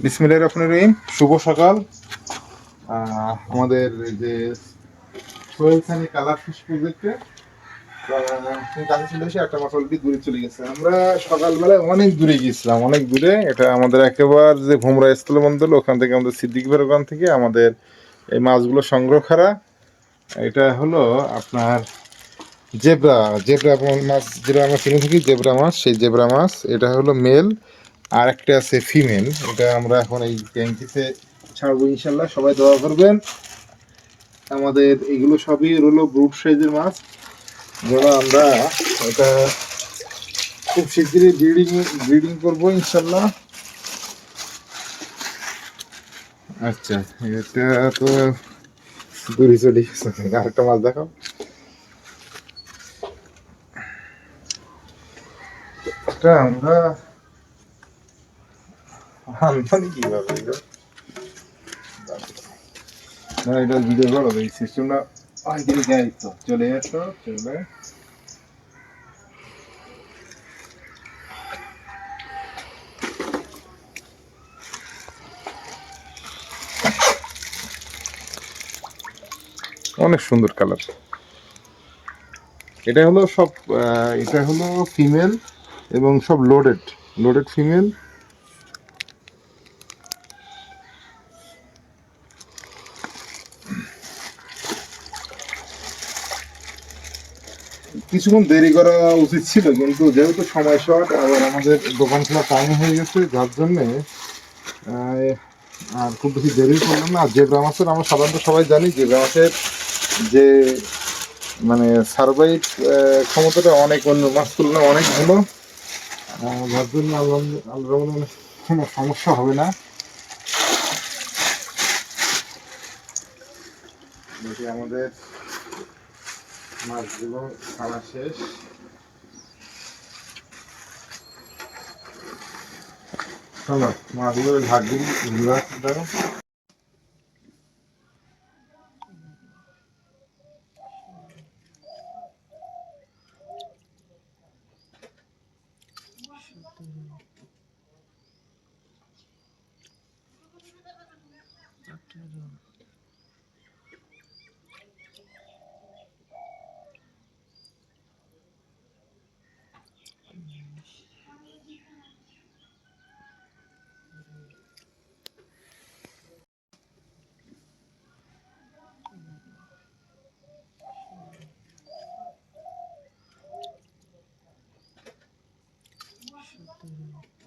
বিসমিল্লাহ রহমান রহিম, শুভ সকাল। আমাদের যে সোহেল সানি কালার ফিশ প্রজেক্টে কাছে চলে এসে একটা মাস অলরেডি দূরে চলে গেছে। আমরা সকালবেলায় অনেক দূরে গিয়েছিলাম, অনেক দূরে। এটা আমাদের একেবারে যে ভোমরা স্থলবন্দর ওখান থেকে আমাদের সিদ্দিক ওখান থেকে আমাদের এই মাছগুলো সংগ্রহ করা এটা হলো আপনার জেব্রা জেব্রা মাছ যেটা আমরা কিনে থাকি, জেব্রা মাছ, সেই জেব্রা মাছ। এটা হলো মেল। আর একটা আছে ফিমেল এটা আমরা এখন এই ট্যাঙ্কিতে ছাড়বো ইনশাল্লাহ, সবাই দোয়া করবেন। আমাদের এগুলো সবই হলো ব্রুট সাইজের মাছ যেটা আমরা এটা খুব শিগগিরই ব্রিডিং ব্রিডিং করব ইনশাল্লাহ। আচ্ছা এটা তো দূরে চলে গেছে। আরেকটা মাছ দেখাও। এটা আমরা আনবানি কীভাবে এগুলো? না, এটা চলে চলে। অনেক সুন্দর কালার এটা হলো সব এটা হলো ফিমেল এবং সব লোডেড লোডেড ফিমেল কিছুক্ষণ দেরি করা উচিত ছিল, কিন্তু যেহেতু সময় শর্ট আবার আমাদের দোকান খোলা টাইম হয়ে গেছে, যার জন্যে আর খুব বেশি দেরি করলাম না। আর জেব্রা মাছের আমরা সাধারণত সবাই জানি জেব্রা মাছের যে মানে সার্ভাইভ ক্ষমতাটা অনেক অন্য মাছ তুলনায় অনেক ভালো। যার জন্য আল্লাহ কোনো সমস্যা হবে না। আমাদের মাছগুলো খাওয়া শেষ। চলো মাছগুলো দিন ঘুরা দেখো 嗯。